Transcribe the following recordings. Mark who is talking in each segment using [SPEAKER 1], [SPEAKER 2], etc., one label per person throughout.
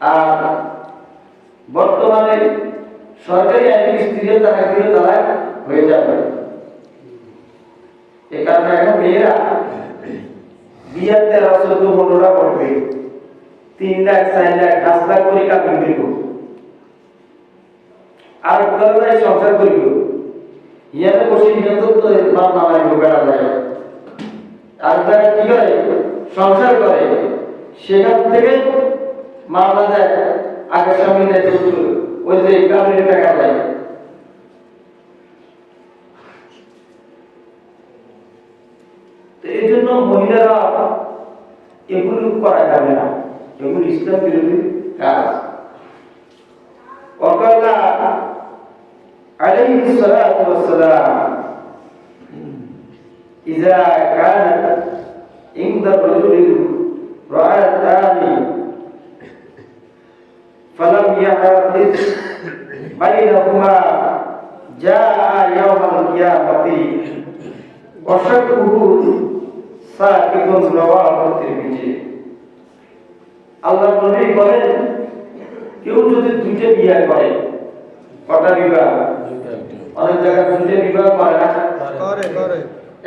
[SPEAKER 1] আর বর্তমানে সরকারি আইনের স্ত্রীরা তালাক দিলে তালাক হয়ে যাবে। এ কারণে এখন মেয়েরা বিয়ার তেরো চোদ্দ পনেরোটা পড়বে তিন লাখ, চার লাখ, পাঁচ লাখ করে কাপড় দিব আর দরজায় সংসার করিব। ইয়াতে বসে নিয়ত তো বাপ মামায় বেড়া যায়। আর তারা কি করে? সংসার করে। সেখান থেকে মামলা দেয় আগের স্বামী নেয় তো ওই যে কারণে টাকা দেয় তো এই জন্য মহিলারা এগুলো করা যাবে না এগুলো ইসলাম বিরোধী কাজ وقال عليه الصلاة والسلام إذا كانت عند الرجل رأتان فلم يحدث بينهما جاء يوم القيامة وشكه ساكت رواه الترمذي আল্লাহ নবী বলেন কেউ যদি দুইটা বিয়ে করে কটা বিবাহ অনেক জায়গায় দুইটা বিবাহ করে না
[SPEAKER 2] করে করে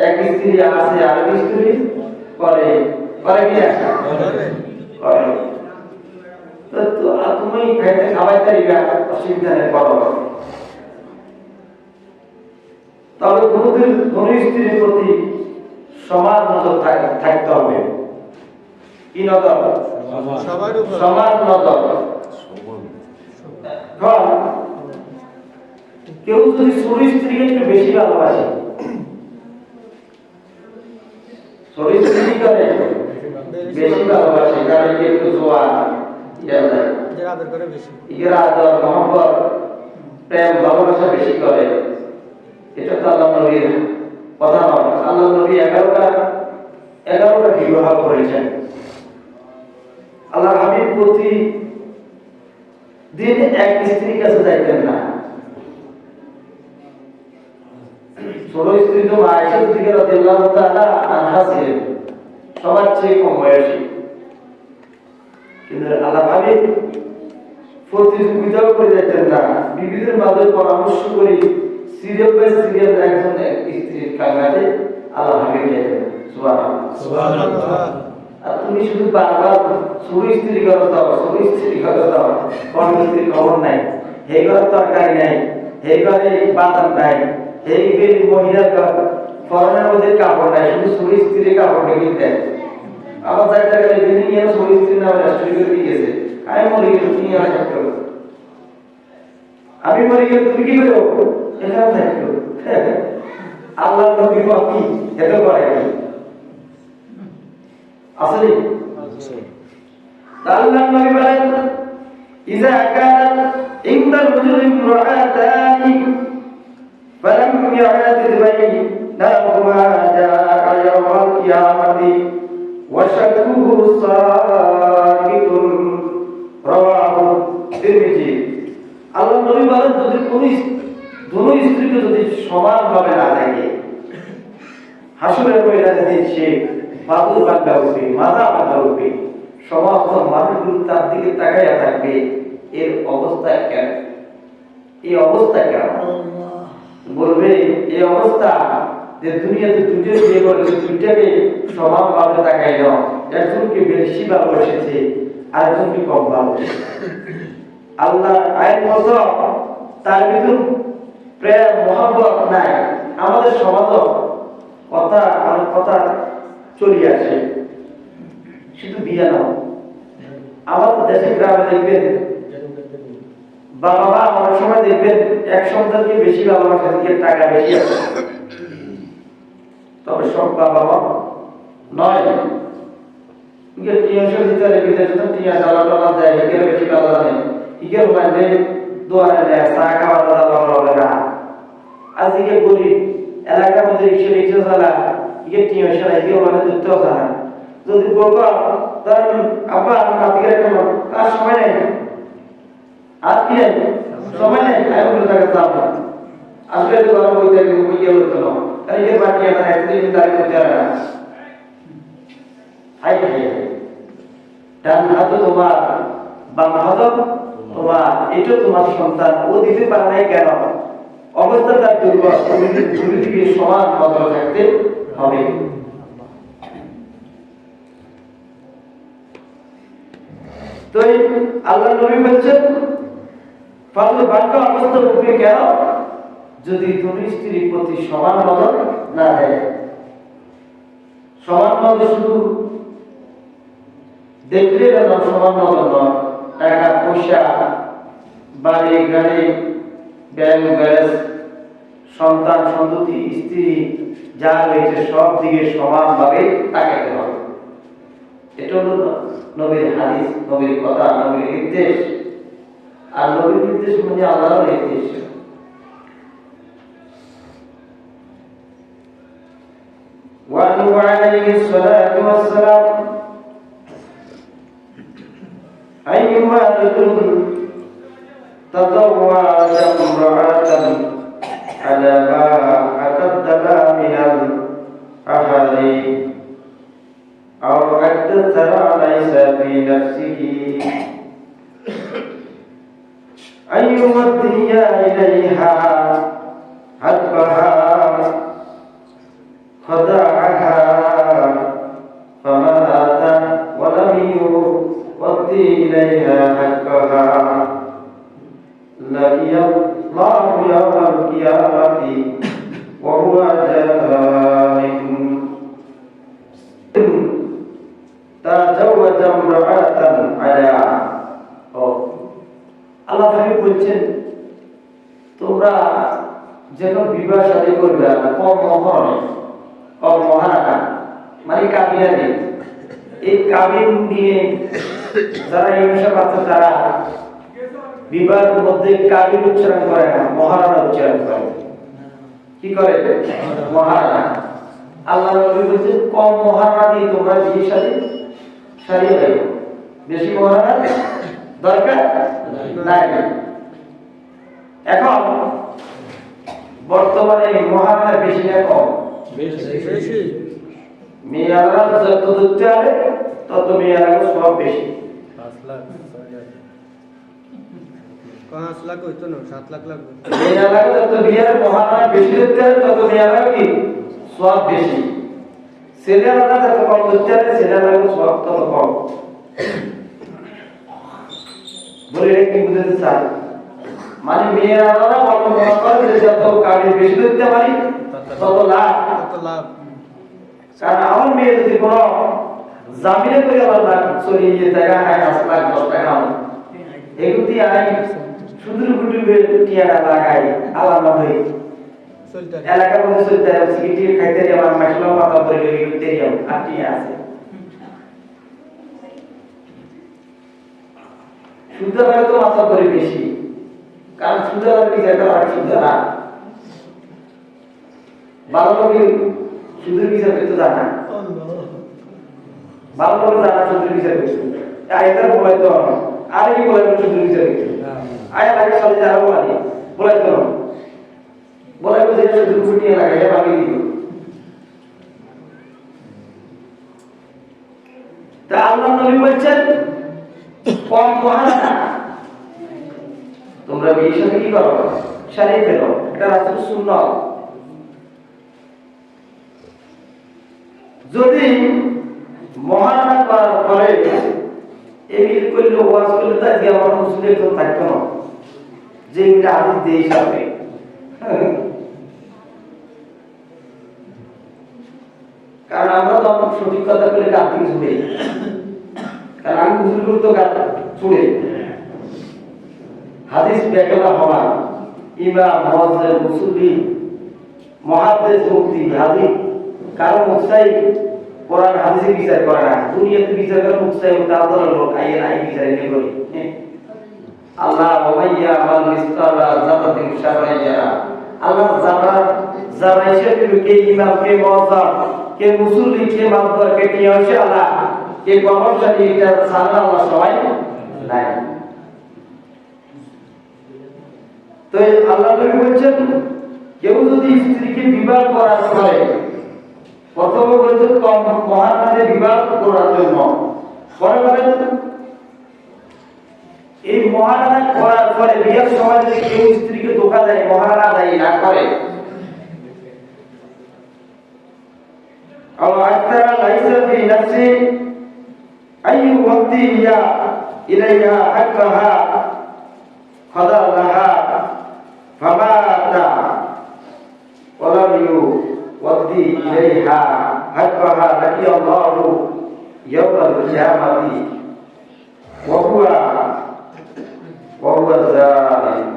[SPEAKER 1] এক স্ত্রী আছে আর এক স্ত্রী করে করে কি না
[SPEAKER 2] করে
[SPEAKER 1] করে তো তুমি খাইতে খাওয়াই অসুবিধা নেই করো তবে কোনদিন কোন স্ত্রীর প্রতি সমান নজর থাকতে হবে। কি নজর? সমান নজর। কেউ যদি ছোট স্ত্রীকে একটু বেশি ভালোবাসে ছোট স্ত্রী করে? বেশি ভালোবাসে কারণ একে একটু জোয়ান।
[SPEAKER 2] আদর করে বেশি।
[SPEAKER 1] ইগের আদর মহব্বত প্রেম ভালোবাসা বেশি করে। এটা তো আল্লাহ নবীর কথা নয় আল্লাহ নবী এগারোটা এগারোটা বিবাহ করেছেন। আল্লাহ হাবিব প্রতি দিন এক স্ত্রীর কাছে যাইতেন না। ছোট স্ত্রী তো আয়সা দিকে রাদিয়াল্লাহু তাআলা আনহা ছিলেন। সবার চেয়ে কম বয়সী। কিন্তু আল্লাহ হাবিব প্রতিযোগিতাও করে যেতেন না। বিবিদের মাঝে পরামর্শ করে সিরিয়াল বাই সিরিয়াল একজন এক স্ত্রীর কাঙ্গালে আল্লাহ হাবিব যেতেন সুবহানাল্লাহ।
[SPEAKER 2] সুবহানাল্লাহ।
[SPEAKER 1] আর তুমি শুধু বারবার শুরু স্ত্রী করো দাও শুরু স্ত্রী করো দাও কোন স্ত্রীর খবর নাই। হে ঘরে তরকারি নাই হে ঘরে বাদাম নাই হে মহিলার ঘর ফরনের মধ্যে কাপড় নাই শুধু শুরু স্ত্রী কাপড় ঢেকে দেয়। আবার যাই জায়গায় এখানে নিয়ে শুরু স্ত্রী নামে রাষ্ট্রীয় করে দিয়ে গেছে আমি মরে গেলে তুমি আর থাকতো আমি মরে গেলে তুমি কি করো এখানে থাকতো আল্লাহ নবী কি এত করে কি আসলে আল্লাহ নবী বলেন إذا كانت عند الرجل امرأتان فلم يعتد بينهما جاء يوم القيامة وشكه ساكت رواه الترمذي আল্লাহ নবী বলেন যদি কোন দুনো স্ত্রীকে যদি সমানভাবে না থাকে হাসুরের মহিলাদের দিন সে বাবুর বাংলা উঠবে মাথা বাংলা উঠবে সমস্ত মানুষগুলো তার দিকে তাকাইয়া থাকবে এর অবস্থা কেন এই অবস্থা কেন বলবে এই অবস্থা যে দুনিয়াতে দুটো বিয়ে করেছে দুইটাকে সমানভাবে তাকাই দাও একজনকে বেশি ভালোবেসেছে, আরেকজনকে কম ভালোবাসে আল্লাহ আইন মতো তার ভিতর প্রেম, মহব্বত নাই, আমাদের সমাজ কথা অনেক কথা চলে আসে। শুধু বিয়ে না আমাদের দেশে গ্রামে দেখবেন বাবা মা অনেক সময় দেখবেন, এক সন্তানকে বেশি ভালোবাসে টাকা বেশি আছে তবে সব বাবা নয়। ইকে টিয়াশো ভিতরে বিদেশে তো টিয়া ডালা টালা দেয় ইকে বেশি কথা জানে ইকে মানে দোয়ারে দেয়, চা খাওয়া দাওয়া ভালো হবে না। আজকে গরিব এলাকার মধ্যে রিক্সা রিক্সা চালা ইকে টিয়াশো না ইকে মানে ধরতেও চালা যদি বলব, ধরেন আব্বা, আমি কাতিকে রেখে কার সময় নেই। আর কি সময় নেই আমি বলে তাকে যাব আসলে তো গরম হইতে গেলে বইয়ে হতো না তাই যে বাকি আমার একদিন দাঁড়িয়ে করতে হবে না। হাই হাই ডান হাত তোমার, বাম হাত তোমার। এটা তোমার সন্তান। ও দিতে পারে নাই কেন? অবস্থা তার দুর্বল। দিকে সমান নজর থাকতে হবে। তো আল্লাহ নবী বলছেন ফাজল বাক্য অবস্থা উঠবে কেন যদি তুমি স্ত্রীর প্রতি সমান নজর না দেয়, সমান নজর শুধু দেখলে না সমান নজর নয়, টাকা, পয়সা, বাড়ি গাড়ি ব্যাংক ব্যালেন্স, সন্তান, সন্ততি, স্ত্রী, যা রয়েছে সব দিকে সমানভাবে তাকাতে হবে। এটা হলো নবীর হাদিস, নবীর কথা, নবীর নির্দেশ। আর নবীর নির্দেশ মানে আল্লাহর নির্দেশ। عليه الصلاة والسلام أيما رجل تزوج امرأة على ما أكدها من الأحاديث أو أكثر ليس في نفسه أن يودي إليها মহরণে কম মহারানা মানে কাবিরানি এই কাবিন নিয়ে যারা সব আছে তারা বিবাহের মধ্যে কাবিন উচ্চারণ করে না মহারানা উচ্চারণ করে। কি করে? মহারানা। আল্লাহ নবী বলছেন কম মহারানা দিয়ে তোমরা বিয়ে শাদী সারিয়ে দেবে। বেশি মহারানা দরকার? নাই। এখন বর্তমানে মহারানা বেশি না কম।
[SPEAKER 2] বেশি
[SPEAKER 1] মেয়েরা যত ধরতে হবে তত মেয়েরা সব বেশি।
[SPEAKER 2] পাঁচ লাখ হইতো না সাত লাখ লাগবে।
[SPEAKER 1] মেয়েরা যত বিয়ের মহারানা বেশি ধরতে হবে তত মেয়েরা কি? সব বেশি। যত কম ধরতে হবে ছেলেরা সব তত কম। বলে কি বুঝতে চাই মানে মেয়েরা করে যে যত কাজে বেশি ধরতে পারি তত লাভ। কারণ আমার মেয়ে যদি কোনো জামিনে করে চলে গিয়ে জায়গা হয় পাঁচ লাখ দশ টাকা আই সুদূর টিয়াটা লাগাই আলাদা হয়ে। এলাকার মধ্যে চলতে খাইতে আমার মাসলা মাথা তেরিয়াম আর টিয়া আছে? শুদ্ধ তো মাথা ধরে বেশি। কারণ শুদ্ধ করে বিচার করা হয় শুদ্ধ না ভালো লোকে শুধুর বিচার করতে জানা ভালো লোক জানা শুধুর বিচার করতে আয়তার বলাই তো আর কি বলাই শুধুর বিচার করতে আয় লাগে চলে যারা বলাই বলাই তো বলাই বুঝে শুধু ফুটিয়ে লাগে এটা ভাবি দিল। তা আল্লাহ নবী বলছেন কম মহানা তোমরা বিয়ের সাথে কি করো? সারিয়ে ফেলো। এটা রাস্তার শূন্য যদি মহারণা করার পরে করলে, ওয়াজ করলে তো আজকে আমার মুসলিম থাকতো না? যে এটা হিসাবে কারণ আমরা তো আমার সঠিক কথা বলে গাছ ছুড়ে কারণ আমি মুসলিম করতো গাছ ছুড়ে হাদিস বেকেলা হওয়া ইমাম মহাজের মুসুলি মহাদেশ মুক্তি হাদিস কারও মুক্তাই কোরআন, হাদিসে বিচার করে না। দুনিয়াতে বিচার করে মুক্তাই হতে আদরের লোক আইয়ে নাই বিচার নিয়ে করি। আল্লাহ, ওমাইয়া আমাল মিসকালা জাতাতিন শারাইয়া আল্লাহ যারা যারা হিসেবে কে ইমাম, কে মহাজার কে মুসুলি কে মাদর কে টিয়াশে আল্লাহ, কে প্রভাবশালী এটা সারা আল্লাহ সবাই নাই। তো এই আল্লাহ নবী বলছেন কেউ যদি স্ত্রীকে বিবাহ করার পরে প্রথমে বলেছেন কম মহারাজে বিবাহ করার জন্য পরে বলেন এই মহারানা করার পরে বিয়ের সময় যদি কেউ স্ত্রীকে ধোকা দেয় মহারানা দায়ী না করে أو أكثر ليس في نفسه أن يؤدي إليها حقها قضى لها فمات ولم يؤدي إليها حقها لقي الله يوم القيامة وهو وهو الظالم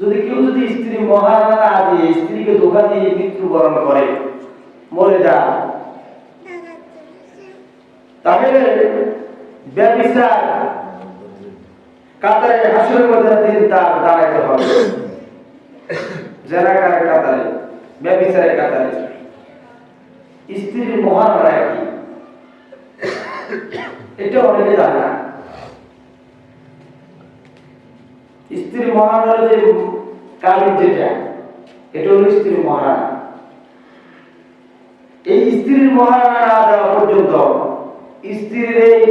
[SPEAKER 1] যদি কেউ যদি স্ত্রী মহারানা না দিয়ে স্ত্রীকে ধোকা দিয়ে মৃত্যুবরণ করে মরে যায় তাহলে ব্যবসার কাতারে হাসুরের মধ্যে দিন তার দাঁড়াইতে হবে। জেনাকারের কাতারে ব্যবসারের কাতারে। স্ত্রীর মহারানা কি? এটা অনেকে জানে স্ত্রীর মহারানা যে কাবির যেটা এটা হলো স্ত্রীর মহারানা এই স্ত্রীর মহারানা না দেওয়া পর্যন্ত স্ত্রীর এই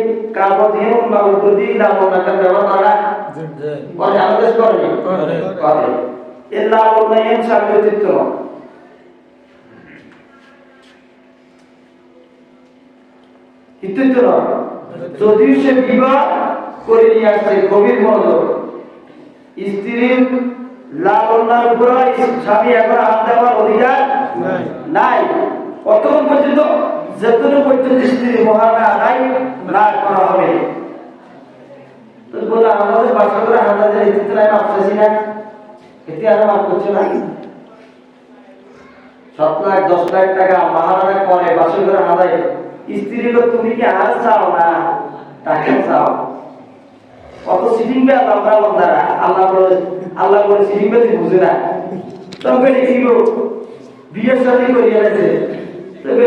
[SPEAKER 1] একটা ব্যবহার করে আমাদের করে।
[SPEAKER 2] করে।
[SPEAKER 1] এর। যদিও সে বিবাহ করে নিয়ে আসছে গভীর মনোযোগ। স্ত্রীর লালনার উপর স্বামী এখন হাত দেওয়ার অধিকার
[SPEAKER 2] নাই।
[SPEAKER 1] নাই। কতক্ষণ পর্যন্ত যতক্ষণ পর্যন্ত স্ত্রী মহানা আদায় না করা হবে। বললাম করে দশ লাখ টাকা করে করে স্ত্রী লোক, তুমি কি আর চাও না? চাও? বন্ধারা। আল্লাহ বলে বলে বুঝে না। তবে তবে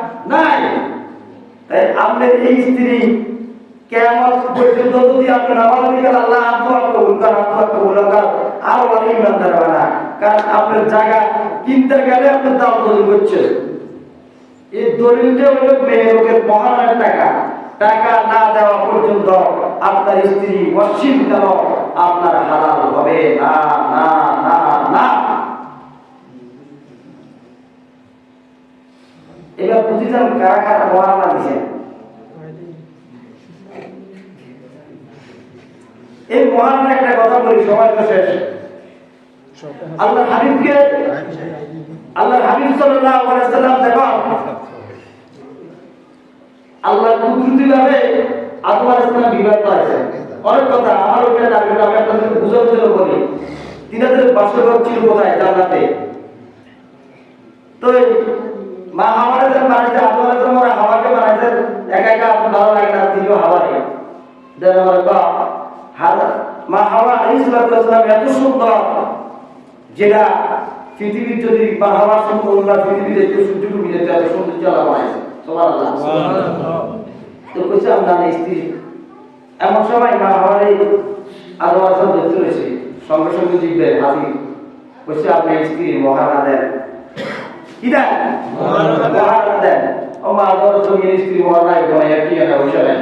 [SPEAKER 1] নাই। তাই আপনার এই স্ত্রী কেমন পর্যন্ত যদি আপনি নামাজ দিকেন আল্লাহ কবুল কবুল আর অনেক ইমানদার কারণ আপনার জায়গা কিনতে গেলে আপনার দাম করছে এই হলো মেয়ে লোকের টাকা। টাকা না দেওয়া পর্যন্ত আপনার স্ত্রী অসীম কেন আপনার হালাল হবে? না না না না। এবার বুঝিতাম কারা কারা মহারানা দিছেন এই মহারানা একটা কথা বলি সময় তো শেষ। আল্লাহ হাবিবকে আল্লাহ হাবিব সাল্লাল্লাহু আলাইহি সাল্লাম দেখুন আল্লাহ কুদরতি ভাবে আদম আলাইহিস সালাম বিবাহ করেছেন অনেক কথা, আমার ওটা টার্গেট আমি আপনাদের বুঝার জন্য বলি। তিনাদের বাসগৃহ ছিল কোথায়? জান্নাতে। তো মা হাওয়ারে যে বানাইছে আলাইহিস ওরা হাওয়াকে বানাইছে একা একা আপনার ভালো লাগে না তিনিও হাওয়ারে দেন। আমার বাপ হাওয়া মা হাওয়া আলাইহিস সালাম এত সুন্দর, যেটা পৃথিবীর যদি বা হাওয়া সুন্দর না পৃথিবী দেখতে সূর্য ডুবে যেতে, এত সুন্দর জ্বালা বানাইছে। তো কইছে না স্ত্রী। এমন সময় মা আমার এই আদম আসলাম দেখতে রয়েছে সঙ্গে সঙ্গে জিখবে হাসি কইছে, আপনি স্ত্রী মহারানা দেন কি দেন
[SPEAKER 2] মহারানা দেন।
[SPEAKER 1] ও মা আদম আসলাম এর স্ত্রী মহারানা একদম একটি বসে নেন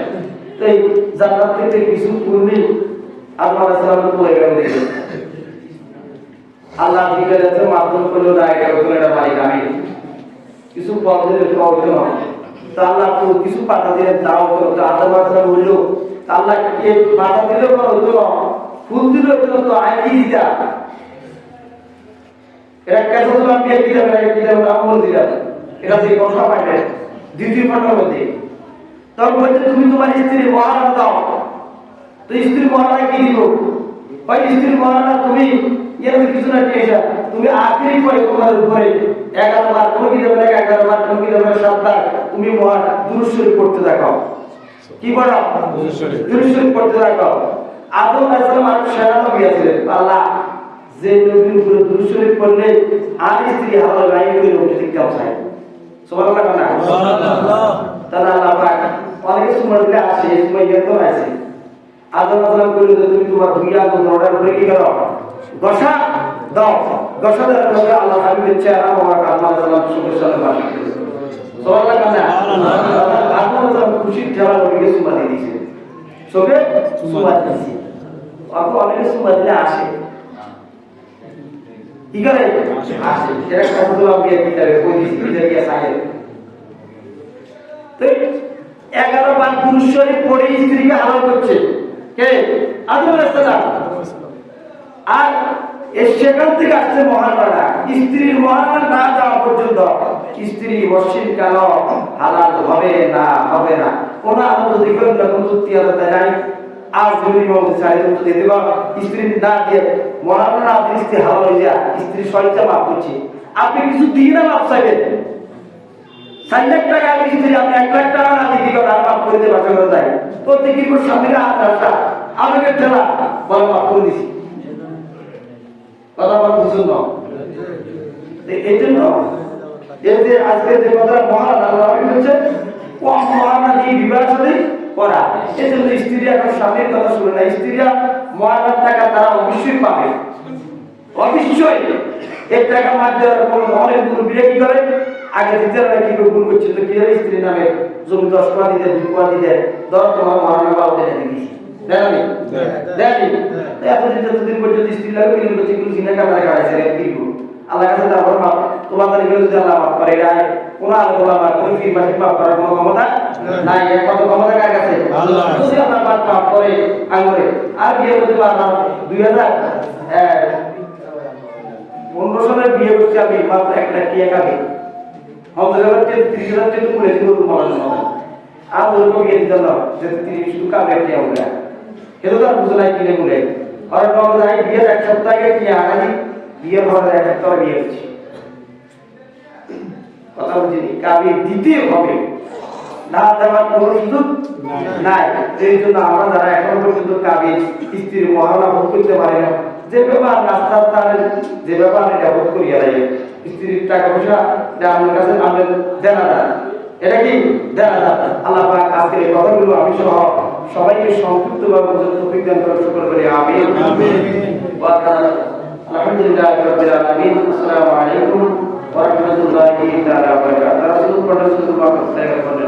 [SPEAKER 1] তো এই জান্নাত থেকে কিছু পূর্বেই আদম মালিক আমি কিছু ফল দিলে খাওয়া না তা পাতা দিলে তাও বলল আল্লাহ কে পাতা দিলে কোনো হতো না ফুল দিলে তো আইনি এরা কাছে তো আমি এক দিলাম এক দিলাম আমল দিলাম এরা যে কথা পাইবে দ্বিতীয় ঘটনার মধ্যে। তখন বলছে তুমি তোমার স্ত্রীর মহারানা দাও। তো স্ত্রীর মহারানা কি দিব ওই স্ত্রীর মহারানা তুমি এর কিছু না পেয়েছ তুমি আখেরি করে তোমার উপরে। এগারো বার কোনো কি দেবে এগারো বার কোনো কি দেবে না সাত বার তুমি মহান দুরুশ্বরী করতে দেখাও কি
[SPEAKER 2] শরীফ।
[SPEAKER 1] দুরুশ্বরী করতে দেখাও আদম আলাইহিস আর সেনা নবী আছিলেন। আল্লাহ যে নবীর উপরে দুরুশ্বরী করলে আর স্ত্রী হালাল নাই করে কাম চাই সুবহানাল্লাহ না
[SPEAKER 2] সুবহানাল্লাহ।
[SPEAKER 1] তাহলে আল্লাহ পাক অনেক সময় দিলে আসে এই সময় ইয়ে তো আছে আদম আসালাম করলে যে তুমি তোমার দুনিয়া তো দরজার উপরে কি করো? দশা দাও। দশা দেওয়ার পরে আল্লাহ হাবিবের চেহারা আমার আদম আসালাম সুখের সাথে বাসা সবার কাছে আদম আসালাম ঠেলা নবীকে সুমা দিয়ে দিয়েছে। চোখে সুমা দিয়েছে। অত সুমা দিলে আসে। কি করে আসে সেটা কথা তো আমি কি করে কই দিছি বিদায় গিয়ে তো এগারো বার পুরুষ শরীর পরে স্ত্রীকে হালাল করছে। কে? আদম আলাইহিসসালাম আর সেখান থেকে আসছে মহারানা। স্ত্রীর মহারানা না যাওয়া পর্যন্ত স্ত্রী অশ্বিন কেন হালাল হবে না হবে না। কোন আনন্দ দিবেন না কোন তৃপ্তি আলাদা নাই। আর যদি চাই দিতে পার। স্ত্রী না দিয়ে মহারানা না দিয়ে স্ত্রী হালাল হয়ে যায় স্ত্রী শরীরটা মাফ করছে। আপনি কিছু দিয়ে না মাফ চাইবেন? ষাট লাখ টাকা আমি স্ত্রী আপনি এক লাখ টাকা না দিয়ে দিবেন আর মাফ করে দিয়ে বাঁচা করে যায়। প্রত্যেকের উপর সামনে হাত রাখা আমাকে ঠেলা। বলে, মাফ করে দিছি। কথা বলা বুঝুন এই জন্য এই যে আজকে যে কথা মহারানা আল্লাহ ও মহারানা দিয়ে বিবাহ করা। এই জন্য স্ত্রীরা এখন স্বামীর কথা শুনে না। স্ত্রীরা মহারানার টাকা তারা অবশ্যই পাবে। অবশ্যই। এই টাকা মার দেওয়ার পর অনেক মুরব্বীরা কি করে। আগে দিতে না কি ভুল করছে তো কি করে স্ত্রীর নামে জমি দশ কোয়া দিতে দুই কোয়া দিতে ধর তোমার মহারানা বাবু দেয় দেয়নি দেয়নি এতদিন যতদিন পর্যন্ত স্ত্রী লাগে বিলীন কিন্তু রে কি আল্লাহ কাছে তারপর মাপ তোমার তার এগুলো যদি আল্লাহ মাফ করে এটা কোন আল্লাহ মাফ কোনো ফির মাসিক মাফ করার কোনো ক্ষমতা নাই। এক কত ক্ষমতা কার কাছে? যদি আল্লাহ মাফ মাফ করে আঙুরে আর বিয়ে করতে পারলাম দুই হাজার পনেরো সালে বিয়ে করছি আমি মাত্র এক লাখ টাকা আগে আমাদের এবার তিরিশ হাজার টাকা করে দিব তোমার আর ওরকম বিয়ে দিতে না যে তিরিশ শুধু কামে একটা আমরা এটা তো আর বুঝে নাই কিনে বলে। আর যাই বিয়ের এক সপ্তাহ আগে কিনে আনানি এক বিয়ে হচ্ছে কথা বুঝিনি দিতে হবে। না দেওয়ার কোনো নাই। এই জন্য আমরা যারা এখন পর্যন্ত কাবি স্ত্রীর মহারণা ভোগ করতে পারি না যে ব্যাপার তার যে ব্যাপার এটা ভোগ করিয়া স্ত্রীর টাকা পয়সা এটা আমার কাছে আমাদের দেনা এটা কি? দেনা আল্লাহ পাক আজকের এই কথাগুলো আমি সহ সবাইকে সংক্ষিপ্ত ভাবে বোঝার করার শুকর করি। আমিন। அலமதுல்லாஹ் ரபில் அலமீன் அஸ்லாம் வலைக்கும் வரமத்துல்லாஹி தாலா வரகாத்து ரசூல் பண்ற